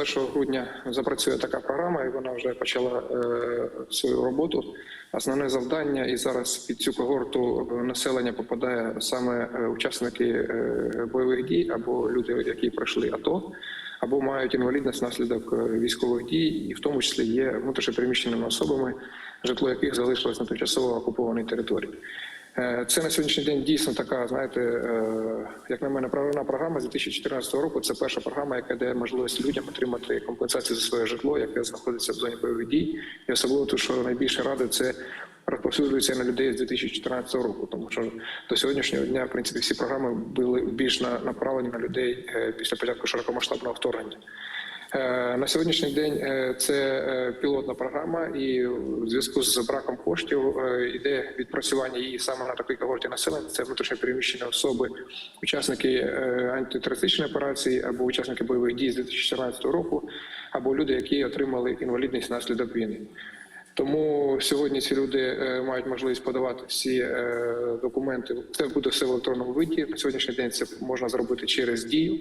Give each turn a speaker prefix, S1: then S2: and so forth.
S1: 1 грудня запрацює така програма, і вона вже почала е, свою роботу. Основне завдання, і зараз під цю когорту населення попадає саме е, учасники е, бойових дій або люди, які пройшли АТО, або мають інвалідність внаслідок е, військових дій, і в тому числі є внутрішньопереміщеними особами, житло яких залишилось на тимчасово окупованій території. Е, Це на сьогоднішній день дійсно така, знаєте, е, як на мене, правильна програма з 2014 року. Це перша програма, яка дає можливість людям отримати компенсацію за своє житло, яке знаходиться в зоні бойових дій, і особливо те, що найбільше ради це розповсюджується на людей з 2014 року, тому що до сьогоднішнього дня, в принципі, всі програми були більш направлені на людей е, після початку широкомасштабного вторгнення. Е, На сьогоднішній день е, це е, пілотна програма, і в зв'язку з браком коштів е, йде відпрацювання її саме на такій когорті населення. Це внутрішньопереміщені особи, учасники антитерористичної операції або учасники бойових дій з 2014 року, або люди, які отримали інвалідність внаслідок війни. Тому сьогодні ці люди мають можливість подавати всі документи. Це буде все в електронному виді. На сьогоднішній день це можна зробити через дію.